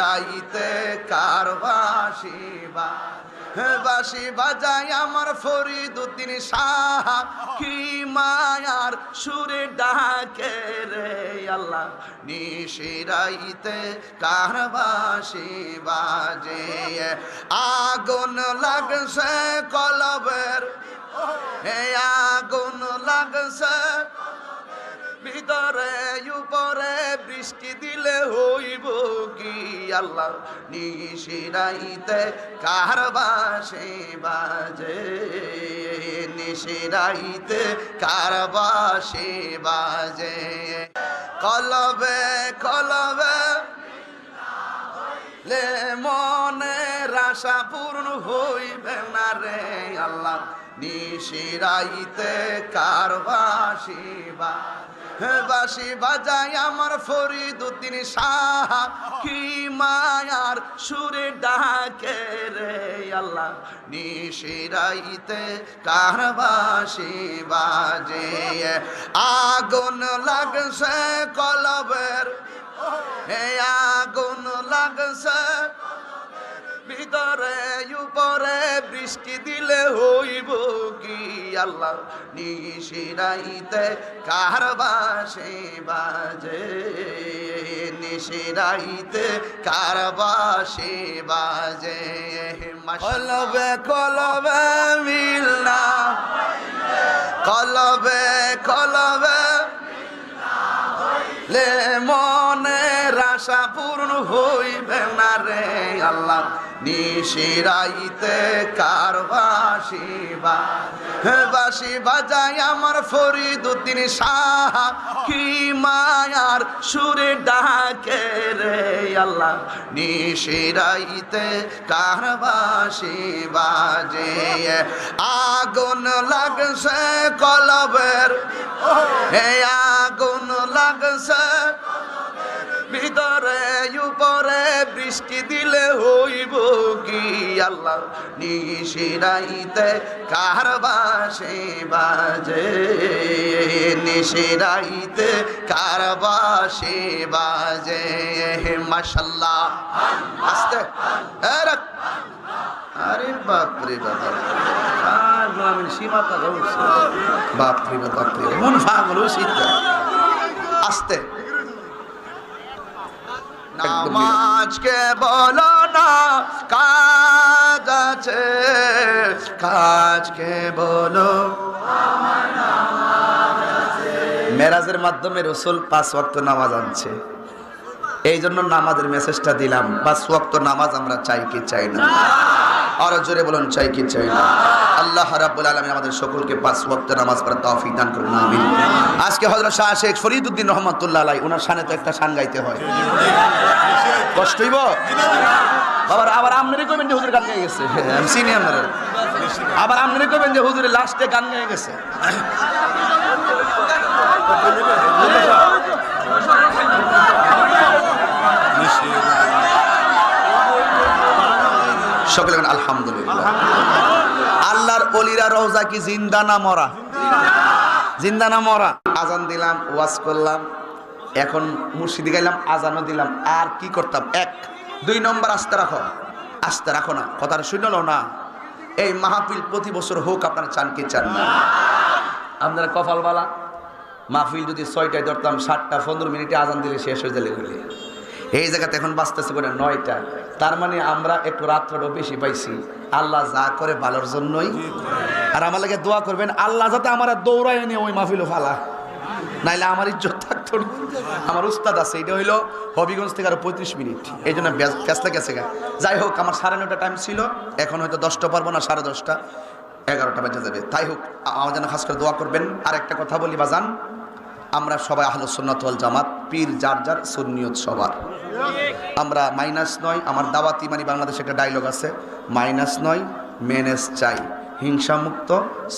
নিশিরাইতে কারবাসি বা বাসি বাজাই আমার ফরিদুদ্দিন শাহ। কি মায়ার সুরে ডাকে রে আল্লাহ? নিশিরাইতে কার বাসি বাজে? আগুন লাগছে কলবের। আগুন লাগছে ভিতরে উপরে বৃষ্টি দিলে হইব কি? আল্লাহ নিশিরাইতে কারবাসে বাজে? নিশিরাইতে কারবাসে বাজে? কলবে কলবে, লে মনের আশা পূর্ণ হইবে না রে? আল্লাহ নিশিরাইতে কারবাসি বা বাসি বাজাই আমার ফরিদুদ্দিন শাহ। কি মায়ার সুরে ডাকে রে আল্লাহ। নিশিরাইতে কারবাসি বাজে আগুন লাগছে কলবের। হে আগুন লাগছে ভিতরে উপরে বৃষ্টি দিলে হইব আল্লাহ নিশিরাইতে কারবাসে বাজে। নিশিরাইতে কারবাসে বাজে। কলবে কলবে মিলনা কলবে কলবে লে মনের আশা পূর্ণ হইবে না রে আল্লাহ। নিশিরাইতে কারবাসি বা বাসি বাজাই আমার ফরিদুদ্দিন শাহ। কি মায়ার সুরে ডাকে রে আল্লাহ? নিশিরাইতে কারবাসি বাজে? আগুন লাগছে কলবের। হে আগুন লাগছে ভিতরে বৃষ্টি দিলে হইব কি? আল্লাহ নিশিরাইতে কারবাসে বাজে? নিশিরাইতে কারবাসে বাজে? মাশাল্লাহ। আস্তে। আরে বাপরে বাবা বাপ, বাপ। মন শীত আস্তে। নামাজকে বলো না কাজ আছে কাজকে বলো। মেরাজের মাধ্যমে রসুল পাঁচ ওয়াক্ত নামাজ আনছে। এই জন্য নামাজের মেসেজটা দিলাম বা ওয়াক্ত নামাজ আমরা চাই কি চাই না? আরও জোরে বলুন, চাই কি চাই না? আল্লাহ রাব্বুল আলামিন আমাদের সকলকে পাঁচ ওয়াক্ত নামাজ পড়ার তৌফিক দান করুন, আমিন। আজকে হযরত শাহ শেখ ফরিদউদ্দিন রহমাতুল্লাহ আলাইহি ওনার শানে তো একটা শান গাইতে হয়। কষ্ট হইব? আবার আবার আমনেরই কইবেন যে হুজুর গান গেয়ে গেছে। আমি চিনি আপনারা আবার আমনেরই কইবেন যে হুজুরের লাস্টে গান গেয়ে গেছে। সকলে আলহামদুলিল্লাহ। আল্লাহর অলিরা রওজা কি জিন্দা না মরা? জিন্দা না মরা? আজান দিলাম, ওয়াজ করলাম, এখন মুর্শিদি গাইলাম আজানও দিলাম। আর কি করতাম? এক, দুই নম্বর আস্তে রাখো। আস্তে রাখো না, কথাটা শুনলো না। এই মাহফিল প্রতি বছর হোক, আপনারা চান কি চান না। আপনারা কপালবালা মাহফিল যদি ছয়টায় ধরতাম, সাতটা, পনেরো মিনিটে আজান দিলে শেষ হয়ে বলে এই জায়গাতে এখন বাঁচতেছে করে নয়টা। তার মানে আমরা একটু রাত্রটাও বেশি পাইছি। আল্লাহ যা করে ভালোর জন্যই। আর আমার লাগে দোয়া করবেন, আল্লাহ যাতে আমার দৌড়ায় নিয়ে ওই মাহফিলও ফালা। নাইলে আমার ইজ্জত থাকতো। আমার উস্তাদ আছে, এটা হইল হবিগঞ্জ থেকে আরও পঁয়ত্রিশ মিনিট। এই জন্য ব্যস্ত গেছে গা। যাই হোক, আমার সাড়ে নটা টাইম ছিল। এখন হয়তো দশটা পারব না, সাড়ে দশটা। এগারোটা বেজে যাবে। তাই হোক আমার জন্য খাস করে দোয়া করবেন। আর একটা কথা বলি, বাজান। আমরা সবাই আহলো সুন্নাত জামাত, পীর যার যার সুন্নিয়ত সবার। আমরা মাইনাস নয় আমার দাওয়াতি মানে বাংলাদেশে একটা ডায়লগ আছে মাইনাস নয় মেনেস চাই হিংসামুক্ত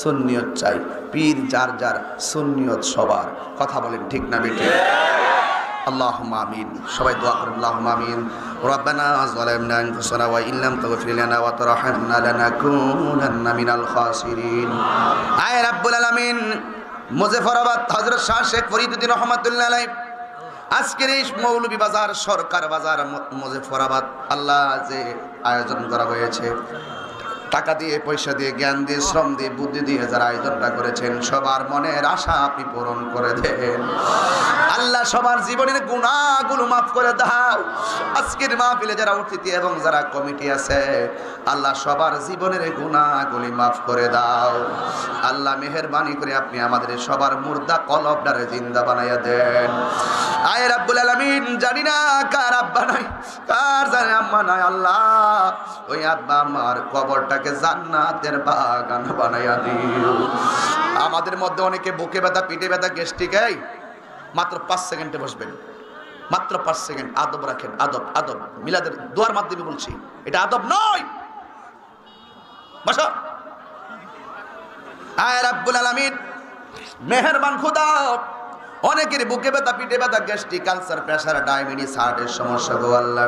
সুন্নিয়ত চাই পীর যার যার সুন্নিয়ত সবার কথা বলেন ঠিক না বেটে আল্লাহ আমিন সবাই দোয়া করেন আল্লাহ আমিন ربنا ظلمنا انفسنا وان لم تغفر لنا وترحمنا لنكونن من الخاسرين আয় রাব্বুল আলামিন মুজফরাবাদ হযরত শাহ শেখ ফরিদউদ্দিন রহমাতুল্লাহ আলাইহি আজকের এই মৌলভী বাজার সরকার বাজার মজে মুজফরাবাদ আল্লাহ যে আয়োজন করা হয়েছে। টাকা দিয়ে, পয়সা দিয়ে, জ্ঞান দিয়ে, শ্রম দিয়ে, বুদ্ধি দিয়ে যারা আয়োজনটা করেছেন, সবার মনের আশা আপনি পূরণ করে দেন। আল্লাহ, সবার জীবনের গুণাগুলো মাফ করে দাও। আজকের মাহফিলে যারা অতিথি এবং যারা কমিটি আছে, আল্লাহ, সবার জীবনের গুণাগুলি মাফ করে দাও। আল্লাহ, মেহেরবানি করে আপনি আমাদের সবার মুর্দা কলবডারে জিন্দা বানাইয়া দেন। আয় রাব্বুল আলামিন, জানি না কার আব্বা নাই, কার জানে আম্মা নাই, আল্লাহ। ওই আব্বা আমার কবরটাকে জান্নাতের বাগান বানাইয়া দিও। আমাদের মধ্যে অনেকে বুকে ব্যথা, পিঠে ব্যথা, গ্যাস্ট্রিক, এই, মাত্র পাঁচ সেকেন্ডে বসবেন। মাত্র পাঁচ সেকেন্ড, আদব রাখেন, আদব আদব। মিলাদের দোয়ার মাধ্যমে বলছি, এটা আদব নয়। বসো। আয় রাব্বুল আলামিন, মেহেরবান খুদা, অনেকের বুকে ব্যথা, পিঠে ব্যথা, গ্যাস্ট্রিক, ক্যান্সার প্রেশার ডায়াবেটিস, হার্টের সমস্যা গো আল্লাহ।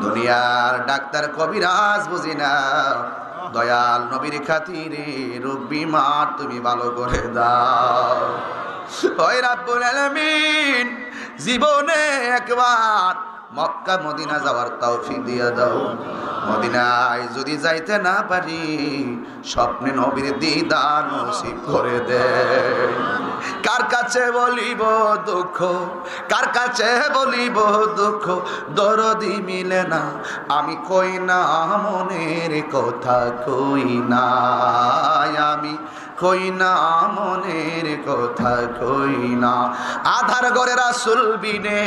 দুনিয়ার ডাক্তার কবিরাজ বুঝি না। দয়াল নবীর খাতিরে, রব্বি মার তুমি ভালো করে দাও। ওই রাব্বুল আলামিন, জীবনে একবার মক্কা, মদিনা যাওয়ার তৌফিক দিয়ে দাও। মদিনায় যদি যাইতে না পারি, স্বপ্নে নবীর দিদার নসিব করে দে। কার কাছে বলিব দুঃখ? কার কাছে বলিব দুঃখ? দরদি মিলে না। আমি কই না মনের কথা? কই না আমি কই না কথা কই না। আধার ঘরে রাসুল বিনে,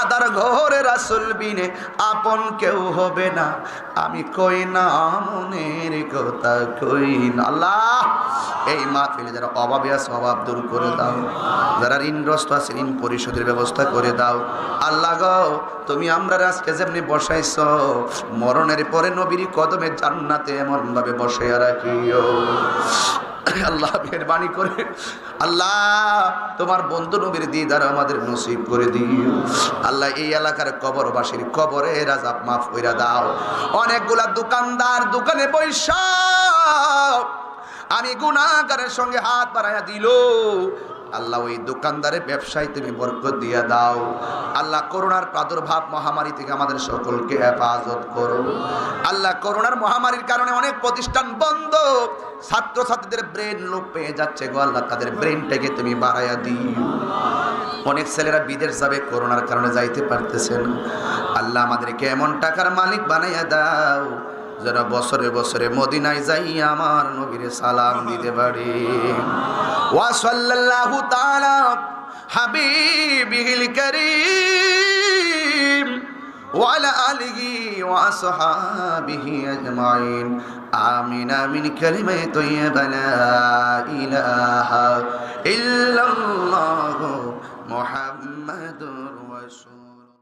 আধার ঘরে রাসুল বিনে আপন কেউ হবে না। আমি কই না, মনের কথা কই না। আল্লাহ, এই মাহফিলে যারা অভাবে আছে, অভাব দূর করে দাও। যারা ঋণগ্রস্ত আছে, ঋণ পরিশোধের ব্যবস্থা করে দাও। আল্লাহ গো, তুমি আমরা আজকে যেমনি বসাইছ, মরণের পরে নবীর কদমে জান্নাতে এমন ভাবে বসাইয়া রাখিও। আল্লাহ মেহরবানি করে। আল্লাহ, তোমার বন্ধু নবীর দিদার আমাদের নসিব করে দিও। আল্লাহ, এই এলাকার কবরবাসীর কবরে রাজা মাফ কইরা দাও। অনেকগুলা দোকানদার দোকানে পয়সা আমি গুনাহগারের সঙ্গে হাত বাড়াইয়া দিল। আল্লাহ, ওই দোকানদারের ব্যবসায় তুমি বরকত দিয়ে দাও। আল্লাহ, করোনার প্রাদুর্ভাব মহামারী থেকে আমাদের সকলকে হেফাজত করো। আল্লাহ, করোনার মহামারীর কারণে অনেক প্রতিষ্ঠান বন্ধ। ছাত্রছাত্রীদের ব্রেন লোপ পেয়ে যাচ্ছে গো আল্লাহ, তাদের ব্রেনটাকে তুমি বাড়াইয়া দিও। অনেক ছেলেরা বিদেশ যাবে, করোনার কারণে যাইতে পারতেছে না। আল্লাহ আমাদেরকে এমন টাকার মালিক বানাইয়া দাও, যেন বছরে বছরে মদিনায় যাই আমার নবীর সালাম দিতে পারি। ওয়া সাল্লাল্লাহু তাআলা হাবিবিহিল কারীম। وعلى آله وأصحابه أجمعين. آمين من كلمة طيبة لا إله إلا الله محمد